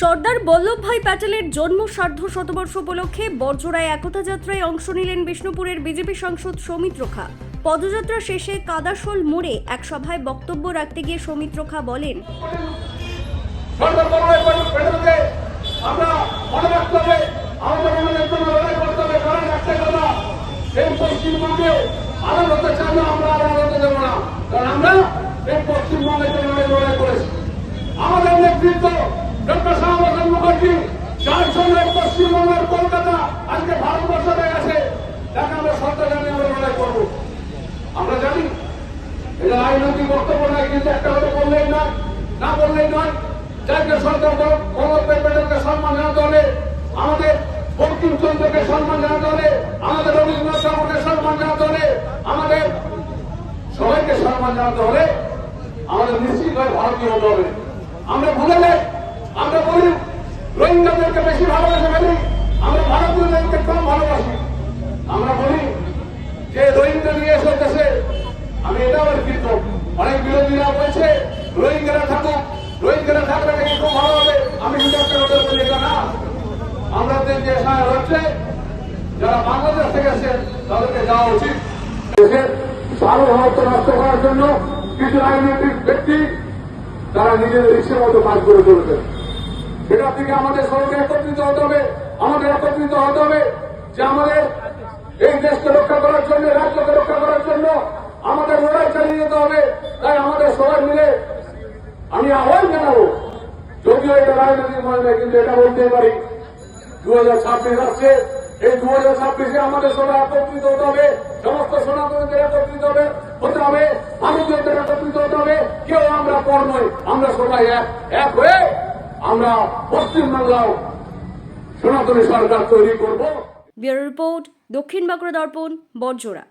সর্দার বল্লভভাই প্যাটেলের জন্ম সার্ধ শতবর্ষ উপলক্ষে বর্জরায় একতা যাত্রায় অংশ নিলেন বিষ্ণুপুরের বিজেপি সাংসদ সৌমিত্র খা। পদযাত্রা শেষে কাদাশোল মোড়ে এক সভায় বক্তব্য রাখতে গিয়ে সৌমিত্র খা বলেন, আমরা আমাদের নেতৃত্ব ডক্টর শ্যামাপ্রসাদ মুখার্জি, যার জন্য পশ্চিমবঙ্গের কলকাতা আজকে ভারতবর্ষ হয়ে গেছে তাকে আমরা সরকার জানিয়ে আমরা লড়াই করব। আমরা জানি এটা রাজনৈতিক বক্তব্য কিন্তু একটা কথা বললেই নয়, না বললেই নয়, যাকে সরকার প্যাটেলকে সম্মান জানাতে হলে আমাদের বঙ্কিমচন্দ্রকে সম্মান জানাতে হলে, আমাদের রবীন্দ্রনাথ ঠাকুরকে সম্মান জানাতে হলে, আমাদের সবাইকে সম্মান জানাতে হলে, আমাদের নিশ্চিতভাবে ভারতীয় হতে হবে। আমরা ভুলে যাই আমরা বলি, রোহিঙ্গাদেরকে বেশি ভালোবাসে ফেলি আমরা ভারতীয়দেরকে কম ভালোবাসি। আমরা বলি, যে রোহিঙ্গা নিয়ে এসে দেশে, আমি এটা আবার কিন্তু অনেক বিরোধীরা বলছে, রোহিঙ্গারা থাকুক, রোহিঙ্গারা থাকলে নাকি খুব ভালো হবে। আমি একটা কথা বলি, এটা না। আমাদের যে সাহেব হচ্ছে, যারা বাংলাদেশ থেকে এসে তাদেরকে যাওয়া উচিত। দেশের সার্বভৌমত্ব নষ্ট করার জন্য কিছু রাজনৈতিক ব্যক্তি, তারা নিজেদের ইচ্ছে মতো কাজ করে চলেছে সেটা থেকে আমাদের সবাইকে একত্রিত হতে হবে, আমাদের একত্রিত হতে হবে যে আমাদের এই দেশকে রক্ষা করার জন্য রাজ্যকে রক্ষা করার জন্য আমাদের লড়াই চালিয়ে যেতে হবে। তাই আমাদের সবাই মিলে আমি আহ্বান জানাব, যদিও এটা রাজনৈতিক মনে নয়, কিন্তু এটা বলতে পারি দু হাজার ছাব্বিশ আসছে। এই দু হাজার ছাব্বিশে আমাদের সবাই একত্রিত হতে হবে, সমস্ত সনাতনীদের একত্রিত হবে, হতে হবে ভারতীয়দের একত্রিত হতে হবে। কেউ আমরা পর নই, আমরা সবাই এক এক হয়ে আমরা পশ্চিমবাংলাও সনাতনী সরকার তৈরি করব। ব্যুরো রিপোর্ট দক্ষিণ বাঁকুড়া দর্পণ বর্জরা